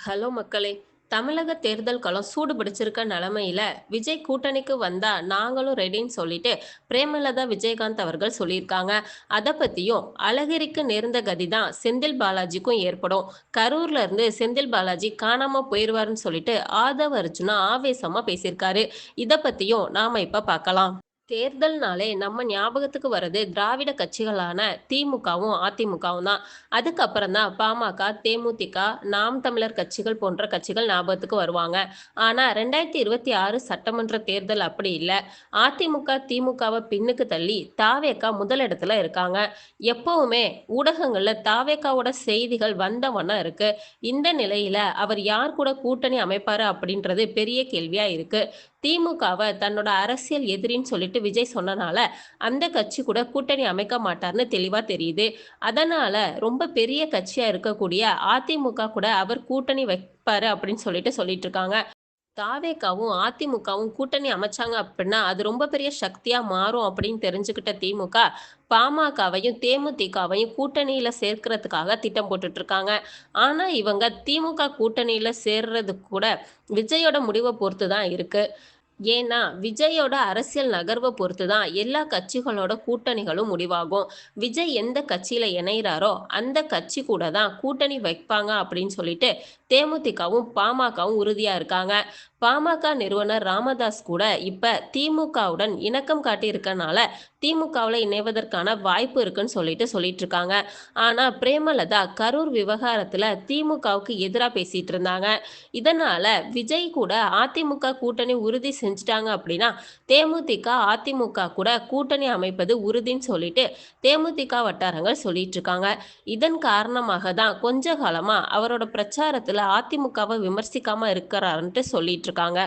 Hello மக்களே! தமிழக தேர்தல் களம் சூடு பிடிச்சிருக்க நிலமையில விஜய் கூட்டணிக்கு வந்தா நாங்களும் ரெடின்னு சொல்லிட்டு பிரேமலதா விஜயகாந்த் அவர்கள் சொல்லியிருக்காங்க. அதை பத்தியும், அழகிரிக்கு நேர்ந்த கதி தான் செந்தில் பாலாஜிக்கும் ஏற்படும். கரூர்ல இருந்து செந்தில் பாலாஜி காணாம போயிருவாருன்னு சொல்லிட்டு ஆதவ அர்ஜுனா ஆவேசமா பேசியிருக்காரு. இதை பத்தியும் நாம இப்ப பார்க்கலாம். தேர்தல்னாலே நம்ம ஞாபகத்துக்கு வர்றது திராவிட கட்சிகளான திமுகவும், அதிமுகவும் தான். அதுக்கப்புறம் தான் பாமக, தேமுதிக, நாம் தமிழர் கட்சிகள் போன்ற கட்சிகள் ஞாபகத்துக்கு வருவாங்க. ஆனா 2026 சட்டமன்ற தேர்தல் அப்படி இல்லை அதிமுக, திமுகவை பின்னுக்கு தள்ளி தாவேக்கா முதலிடத்துல இருக்காங்க. எப்பவுமே ஊடகங்கள்ல தாவேக்காவோட செய்திகள் வந்த வண்ணம் இருக்கு. இந்த நிலையில அவர் யார் கூட கூட்டணி அமைப்பாரு அப்படின்றது பெரிய கேள்வியா இருக்கு. திமுகவை தன்னோட அரசியல் எதிரின்னு சொல்லிட்டு விஜய் சொன்னனால, அந்த கட்சி கூட கூட்டணி அமைக்க மாட்டார்னு தெளிவா தெரியுது. அதனால ரொம்ப பெரிய கட்சியா இருக்கக்கூடிய அதிமுக கூட அவர் கூட்டணி வைப்பாரு அப்படின்னு சொல்லிட்டு சொல்லிட்டு இருக்காங்க. தாவேக்காவும் அதிமுகவும் கூட்டணி அமைச்சாங்க அப்படின்னா, அது ரொம்ப பெரிய சக்தியா மாறும் அப்படின்னு தெரிஞ்சுக்கிட்ட திமுக, பாமகவையும், தேமுதிகவையும் கூட்டணியில சேர்க்கறதுக்காக திட்டம் போட்டுட்டு இருக்காங்க. ஆனா இவங்க திமுக கூட்டணியில சேர்றது கூட விஜயோட முடிவை பொறுத்து தான் இருக்கு. ஏன்னா, விஜயோட அரசியல் நகர்வை பொறுத்து தான் எல்லா கட்சிகளோட கூட்டணிகளும் முடிவாகும். விஜய் எந்த கட்சியில இணைகிறாரோ அந்த கட்சி கூட தான் கூட்டணி வைப்பாங்க அப்படின்னு சொல்லிட்டு தேமுதிகவும், பாமகவும் உறுதியா இருக்காங்க. பாமக நிறுவனர் ராமதாஸ் கூட இப்ப திமுகவுடன் இணக்கம் காட்டியிருக்கனால, திமுகவில் இணைவதற்கான வாய்ப்பு இருக்குன்னு சொல்லிட்டு சொல்லிட்டு இருக்காங்க. ஆனால் பிரேமலதா கரூர் விவகாரத்தில் திமுகவுக்கு எதிராக பேசிட்டு இருந்தாங்க. இதனால விஜய் கூட அதிமுக கூட்டணி உறுதி செஞ்சுட்டாங்க அப்படின்னா, தேமுதிக, அதிமுக கூட கூட்டணி அமைப்பது உறுதின்னு சொல்லிட்டு தேமுதிக வட்டாரங்கள் சொல்லிட்டு இருக்காங்க. இதன் காரணமாக தான் கொஞ்ச காலமாக அவரோட பிரச்சாரத்தில் அதிமுகவை விமர்சிக்காமல் இருக்கிறாருன்ட்டு சொல்லிட்டு இருக்காங்க.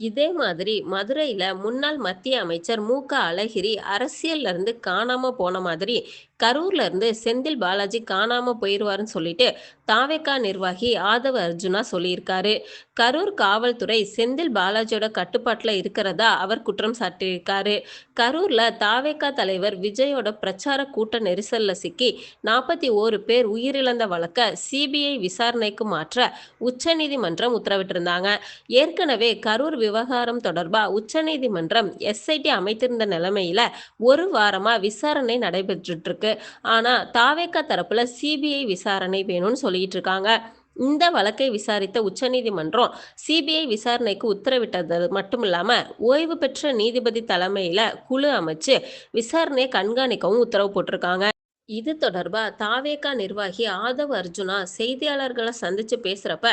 இதே மாதிரி மதுரையில முன்னாள் மத்திய அமைச்சர் மு. க. அழகிரி அரசியல்ல இருந்து காணாம போன மாதிரி, கரூர்ல இருந்து செந்தில் பாலாஜி காணாம போயிடுவாருன்னு சொல்லிட்டு தாவேகா நிர்வாகி ஆதவ அர்ஜுனா சொல்லியிருக்காரு. கரூர் காவல்துறை செந்தில் பாலாஜியோட கட்டுப்பாட்டுல இருக்கிறதா அவர் குற்றம் சாட்டியிருக்காரு. கரூர்ல தாவேக்கா தலைவர் விஜயோட பிரச்சார கூட்ட நெரிசல்ல சிக்கி 41 பேர் உயிரிழந்த வழக்க சி.பி.ஐ. விசாரணைக்கு மாற்ற உச்சநீதிமன்றம் உத்தரவிட்டிருந்தாங்க. ஏற்கனவே கரூர் விவகாரம் தொடர்பா உச்சநீதிமன்றம் எஸ்.ஐ.டி. அமைத்திருந்த நிலைமையில ஒரு வாரமா விசாரணை நடைபெற்று இருக்கு. ஆனா தாவேகா தரப்புல சி.பி.ஐ. விசாரணை வேணும்னு சொல்லிட்டு இருக்காங்க. இந்த வழக்கை விசாரித்த உச்சநீதிமன்றம் சி.பி.ஐ. விசாரணைக்கு உத்தரவிட்டது மட்டுமில்லாம, ஓய்வு பெற்ற நீதிபதி தலைமையில குழு அமைச்சு விசாரணையை கண்காணிக்கவும் உத்தரவு போட்டிருக்காங்க. இது தொடர்பா தாவேகா நிர்வாகி ஆதவ் அர்ஜுனா செய்தியாளர்களை சந்திச்சு பேசுறப்ப,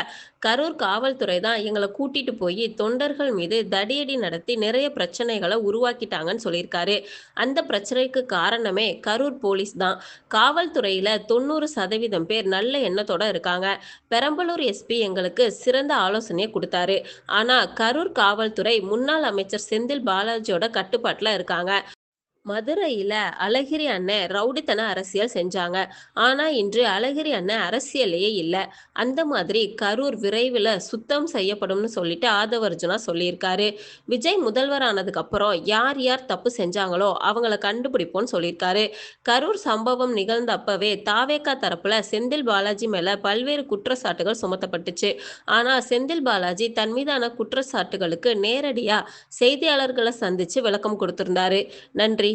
கரூர் காவல்துறை தான் எங்களை கூட்டிட்டு போய் தொண்டர்கள் மீது தடியடி நடத்தி நிறைய பிரச்சனைகளை உருவாக்கிட்டாங்கன்னு சொல்லியிருக்காரு. அந்த பிரச்சனைக்கு காரணமே கரூர் போலீஸ் தான். காவல்துறையில 90% பேர் நல்ல எண்ணத்தோட இருக்காங்க. பெரம்பலூர் எஸ்.பி. எங்களுக்கு சிறந்த ஆலோசனையை கொடுத்தாரு ஆனா கரூர் காவல்துறை முன்னாள் அமைச்சர் செந்தில் பாலாஜியோட கட்டுப்பாட்டுல இருக்காங்க. மதுரையில அழகிரி அண்ணன் ரவுடித்தன அரசியல் செஞ்சாங்க. ஆனா இன்று அழகிரி அண்ணன் அரசியலையே இல்ல. அந்த மாதிரி கரூர் விரைவில் சுத்தம் செய்யப்படும்னு சொல்லிட்டு ஆதவர்ஜுனா சொல்லியிருக்காரு. விஜய் முதல்வரானதுக்கு அப்புறம் யார் யார் தப்பு செஞ்சாங்களோ அவங்கள கண்டுபிடிப்போம்னு சொல்லியிருக்காரு. கரூர் சம்பவம் நிகழ்ந்தப்பவே தாவேக்கா தரப்புல செந்தில் பாலாஜி மேல பல்வேறு குற்றச்சாட்டுகள் சுமத்தப்பட்டுச்சு. ஆனா செந்தில் பாலாஜி தன் மீதான குற்றச்சாட்டுகளுக்கு நேரடியா செய்தியாளர்களை சந்திச்சு விளக்கம் கொடுத்திருந்தாரு. நன்றி.